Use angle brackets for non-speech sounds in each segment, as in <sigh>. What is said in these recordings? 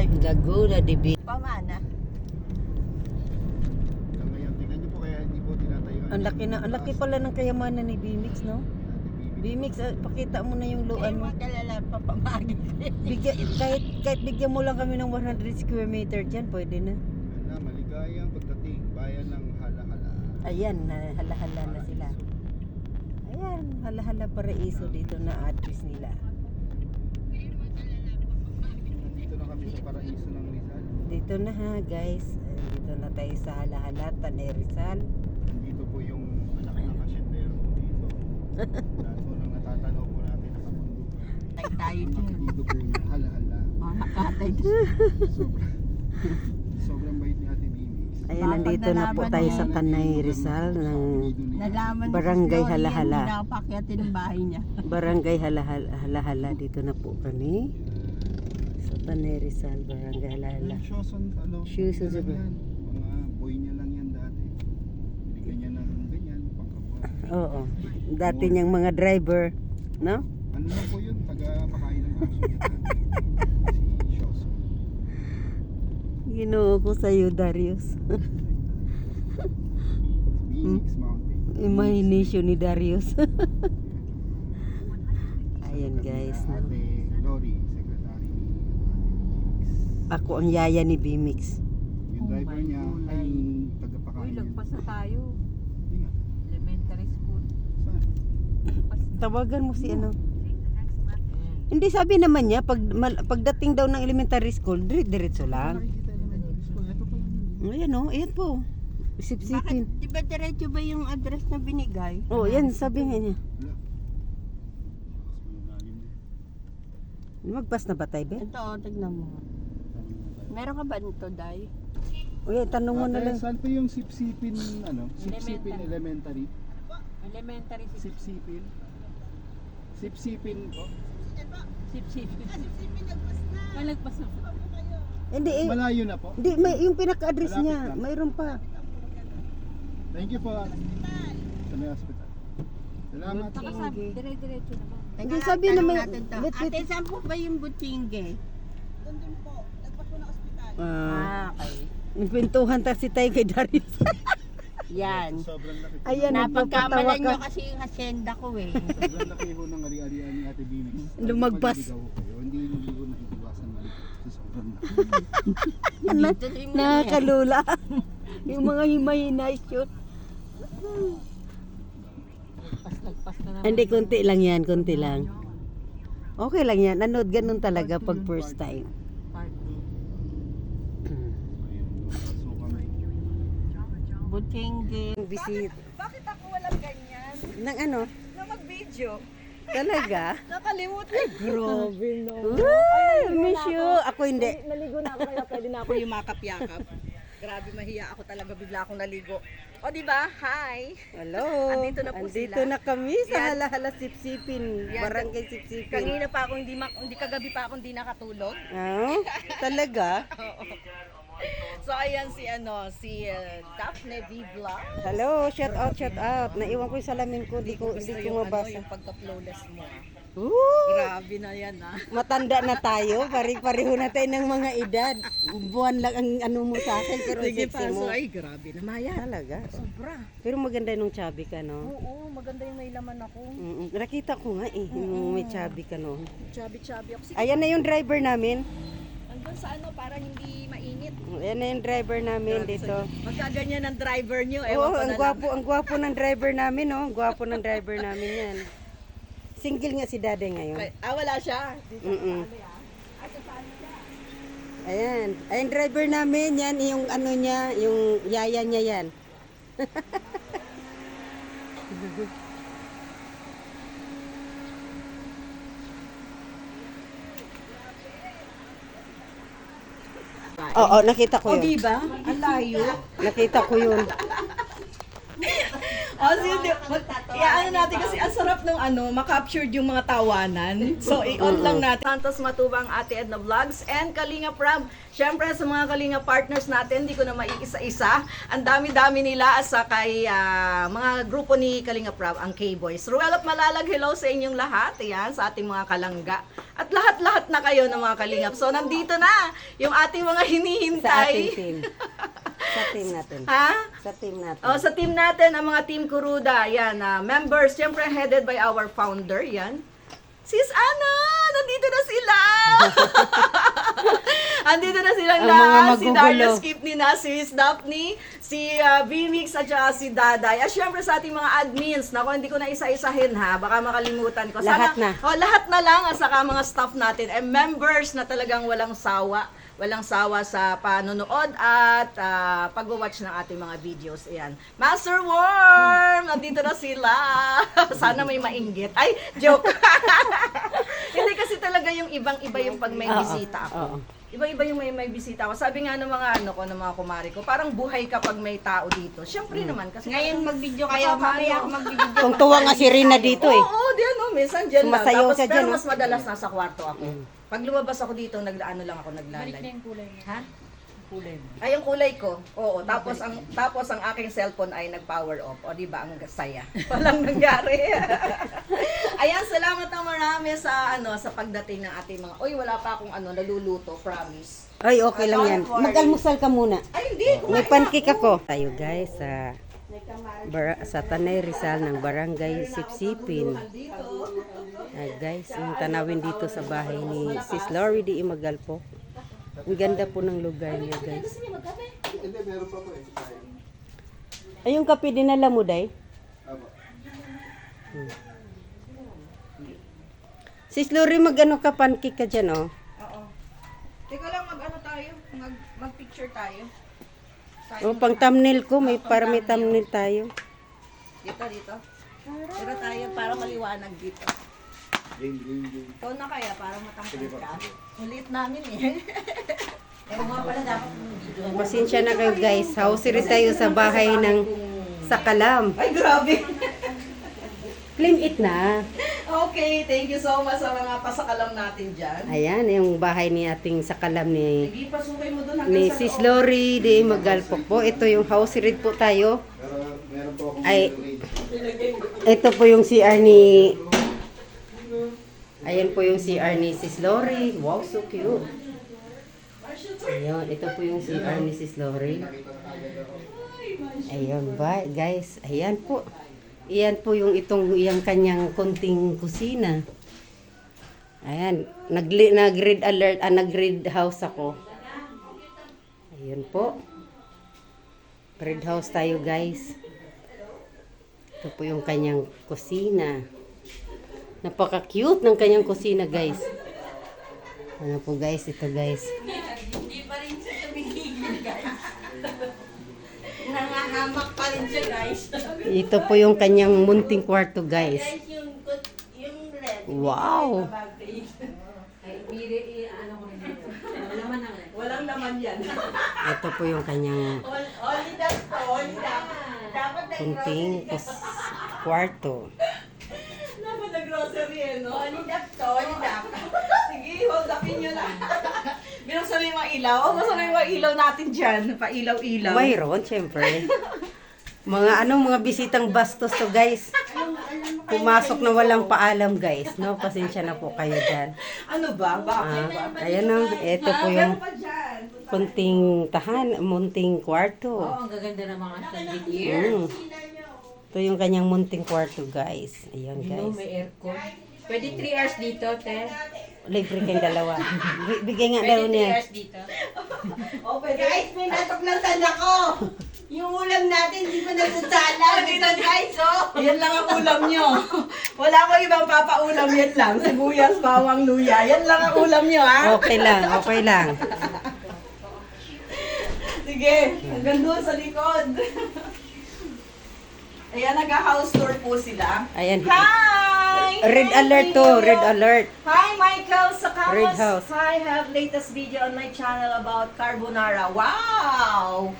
Dibi. Pamana. Hanggang ngayon, tingnan niyo po kaya hindi po tinatayuan. Ang laki na, ang laki pala ng kayamanan ni Bimix, no? Bimix, ah, pakita mo na yung Ay, luan mo. magalala pa pamagi. Bigyan, kahit, kahit bigyan mo lang kami ng 100 square meter dyan, pwede na. Na, maligayang pagdating, bayan ng halahala. Ayan, na, hala-hala na sila. Ayan, hala-hala paraiso dito na address nila. Nandito na kami sa paraiso ng Rizal. Dito na ha, guys. Eh, Dito na tayo sa hala-hala, Tanay Rizal. Nandito po yung anak ng kasyendero dito. <laughs> Lahat po nang natatanaw po natin nakabundukan. Tay tayo Ang dyan. apelido po niya, halahala. Mga katay. <laughs> Sobrang, sobrang bait ni Ate. Ayan, Baka nandito na po tayo sa Tanay Rizal ng Nalaman ni Barangay Halahala. Barangay Halahala. Halahala. Dito na po kami. Sa Tanay Rizal, Barangay. Yung Shoson, ano, Shoes ano Mga boy niya lang yan dati. Binigyan niya ng ganyan, pangkabuhan. Oo. Dati niyang mga driver, no? Ano na po yun? Taga-pakain ng aso niya. si Shoson. Ginoo ko sa'yo, Darius. Phoenix Mountain. Imagination ni Darius. <laughs> Ayan guys. No? Ate Lori, Ako ang yaya ni Bimix. Yung Oh driver my niya God. ay yung Uy, tagapakain niya. lagpas na tayo. Hindi nga. Elementary school. Saan? Lagpas na. Tawagan mo si ano. Hindi sabi naman niya pag mal- pagdating daw ng elementary school, dire diretso lang. Nakikita elementary school. Ito pa lang yun. Ayan oh, ayan po. Bakit? Sipsipin. Di ba diretso ba yung address na binigay? Oh, yan sabi nga niya. Wala. Mas malalim din. Magpas na ba tayo, be? Ito, oh, tignan mo. Meron ka ba nito, Day? Yan, tanong mo na Ate, lang. Saan po yung sipsipin, ano? Sipsipin Elementary. elementary? Elementary sip Sipsipin? Sipsipin po? sip sip. Ah, lagpas na. Hindi, eh, Malayo na po. hindi, may, yung pinaka-address Malapit niya, lang. mayroon pa. Thank you po. Sa may hospital. Salamat. Saka sabi, dire-diretso naman. Hindi, sabi naman- wait, wait. Ate, saan po ba yung butingge? Ah, Ah, okay. nagpintuhan ta si tayo kay Darius. <laughs> Yan. Sobrang laki. Ayan, Napagkamalan nagpapatawa nyo ka. kasi yung hacienda ko eh. <laughs> Sobrang laki ho ng ari-arian ni Ate Bimis. <laughs> Lumagpas. Ho kayo. Hindi hindi ko naiiwasan. Kasi sobrang laki. Dito Nakakalula. yung mga lagpas na naman. Hindi, konti lang yan, konti lang. Okay lang yan. Nanood ganun talaga pag first time. Party. Ayun, lumabas ho kami. Butingge. Visit. Bakit ako walang ganyan? Nang ano? Na mag-video? Talaga? <laughs> Nakalimutan. Grabe no. Uy, miss you. Ako hindi. Naligo na ako kaya pwede na ako yumakap-yakap. <laughs> Grabe mahiya ako talaga bigla akong naligo. O di ba? Hi. Hello. Andito na po Andito sila. na kami sa Yan. Halahala Sipsipin. Yan. Barangay Sipsipin. Kanina pa ako hindi mak- hindi kagabi pa ako hindi nakatulog. Ah, talaga? <laughs> <laughs> So ayan si ano, si uh, Daphne V Vlog. Hello, shout out, shout out. Naiwan ko yung salamin ko, di ko, Gusto di yung ko ano, mabasa. yung pagka-flawless mo. ah. Woo! Grabe na yan ah. <laughs> Matanda na tayo, pare-pareho na tayo ng mga edad. Buwan lang ang ano mo sa akin, pero Sige sexy pa, mo. so ay grabe na Maya. Talaga. Sobra. Pero maganda nung chubby ka, no? Oo, maganda yung may laman ako. Mm, nakita ko nga eh, yung may chubby ka noon. Chubby-chubby ako. Sige, Ayan na yung driver namin. Andun sa ano para hindi mainit. Ayan na yung driver namin dito. Magkaganyan ang driver nyo, ewan Oo, ko ang na gwapo, ang gwapo ng driver namin, no? Ang gwapo ng driver namin yan. Single nga si Dade ngayon. lang. Ah, wala siya. Dito Mm-mm. sa ano yan. Ah, sa? Ayan. Ayan, driver namin. Yan, yung ano niya, yung yaya niya yan. <laughs> Oo, nakita ko yun. ba? Ang layo. Nakita ko yun. Oh, di, mag, ano natin kasi ang sarap ng ano, makaptured yung mga tawanan. <laughs> So, i-on lang natin. Santos Matubang, Ate Edna Vlogs, and Kalinga Prab. Siyempre, sa mga Kalinga partners natin, hindi ko na maiisa-isa. Ang dami-dami nila sa kay ah, mga grupo ni Kalinga Prab, ang K-Boys. Ruel at Malalag, hello sa inyong lahat. Ayan, sa ating mga kalangga. At lahat-lahat na kayo ng mga Kalingap. So, nandito na yung ating mga Sa ating hinihintay. team. <laughs> Sa team natin. Ha? Sa team natin. Oh, sa team natin, ang mga team Kuruda, yan, ah, members, syempre headed by our founder, yan. Sis Ana, nandito na sila! <laughs> Andito na silang Ang mga lahat. Si magugulo. Darius Skipney na, si Miss Daphne, si uh, Vimix at saka si Daday. At syempre sa ating mga admins, nako hindi ko na isa-isahin ha, baka makalimutan ko. Lahat na. Oh, lahat na lang at saka mga staff natin and members na talagang walang sawa walang sawa sa panonood at ah, pag-watch ng ating mga videos. Ayan. Master Worm! Nandito na sila! <laughs> Sana may mainggit. Ay, joke! <laughs> Hindi kasi talaga yung ibang-iba yung pag may bisita ako. oo. Iba-iba yung may, may bisita ako. Sabi nga ng mga ano ko, ng mga kumari ko, parang buhay kapag may tao dito. Siyempre naman. Kasi Ngayon mag-video kayo, mamaya ako mag-video. Kung <laughs> tuwa nga si Rina dito eh. Oo, di ano, minsan dyan lang. Sumasayaw Tapos, siya pero dyan, oh. mas madalas nasa kwarto ako. Pag lumabas ako dito, naglaano lang ako, naglalay. Ha? Ay, ang kulay ko. Oo, tapos ang tapos ang aking cellphone ay nag-power off. O, di ba? Ang saya. <laughs> Walang nangyari. <laughs> Ayan, salamat na marami sa ano sa pagdating ng ating mga. Oy, wala pa akong ano naluluto, promise. Ay, okay lang yan. Mag-almusal ka muna. Ay, hindi. May pancake ako. Tayo guys sa bar- sa Tanay Rizal ng Barangay Sipsipin. Ah, guys, yung tanawin dito sa bahay ni Sis Lori Di Imagal po. Ang ganda po ng lugar niya guys. Hindi, meron pa po eh. Ay, yung kape dinala mo, Day? Aba. Sis Lori, mag-ano ka pancake ka dyan, oh. Oo. Teka lang, mag-ano tayo? Mag, mag-picture tayo. Tayo Oh, pang thumbnail ko, may para may thumbnail tayo. Dito, dito. Dito tayo para maliwanag dito. Game, game, game. Ikaw na kaya para matangkad ka. Ulit namin eh. <laughs> Pero nga pala dapat Pasensya na kayo guys. Housery tayo sa bahay ng Sakalam. Ay, grabe. Claim it na. okay, thank you so much sa mga pasakalam natin dyan. Ayan, yung bahay ni ating Sakalam ni Sige, pasukay mo doon hanggang ni sa Sis loob. Lori de Magalpok po. Ito yung house read po tayo. Pero meron po akong Ay. Ito po yung CR ni Ayan po yung CR ni Sis Lori. Wow, so cute. Ayun, ito po yung CR ni Sis Lori. Ayun ba, guys. Ayan po. Ayan po yung itong yung kanyang konting kusina. Ayan, nag nag-red alert, ah, nag-red house ako. Ayun po. Red house tayo, guys. Ito po yung kanyang kusina. Napaka-cute ng kanyang kusina, guys. Ano po, guys? Ito, guys. Nangahamak pa rin siya, guys. Ito po yung kanyang munting kwarto, guys. Guys, yung, yung red. Wow! Rin. Walang laman yan. Ito po yung kanyang Only that, only that. Dapat na kunting kus- kwarto. Dapat na grocery eh, no? That, only that. Sige, hold upin nyo na. Binuksan mo yung mga ilaw. Oh, basta mo yung mga ilaw natin dyan. Pa-ilaw-ilaw. Mayroon, syempre. Mga ano, mga bisitang bastos to, guys. Pumasok na walang paalam, guys. No, pasensya na po kayo dyan. Ano ba? Bakit ba? Ah, ayan na, ito po yung Meron pa dyan. kunting tahan, munting kwarto. Oh, ang gaganda ng mga chandelier. Mm. Ito yung kanyang munting kwarto, guys. Ayan, You know, guys. may aircon. Pwede 3 hours dito, te. Libre kayong dalawa. Bi- <laughs> Bigay nga daw Pwede 3 niya. hours dito. Oh, pwede. Guys, may natuklasan ako! Yung ulam natin, di pa nagsasala. Dito guys, oh. Yan lang ang ulam nyo. Wala ko ibang papaulam, yan lang. Sibuyas, bawang, luya. Yan lang ang ulam nyo, ha? Okay lang, okay lang. Sige, hanggang doon sa likod. Ayan, nag-house tour po sila. Ayan. Hi! Red alert you. to, red alert. Hi, Michael Sakamos. Red house. I have latest video on my channel about carbonara. Wow!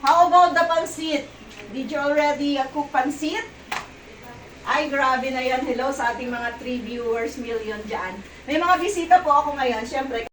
How about the pansit? Did you already uh, cook pansit? Ay, grabe na yan. Hello sa ating mga 3 viewers million dyan. May mga bisita po ako ngayon. Siyempre,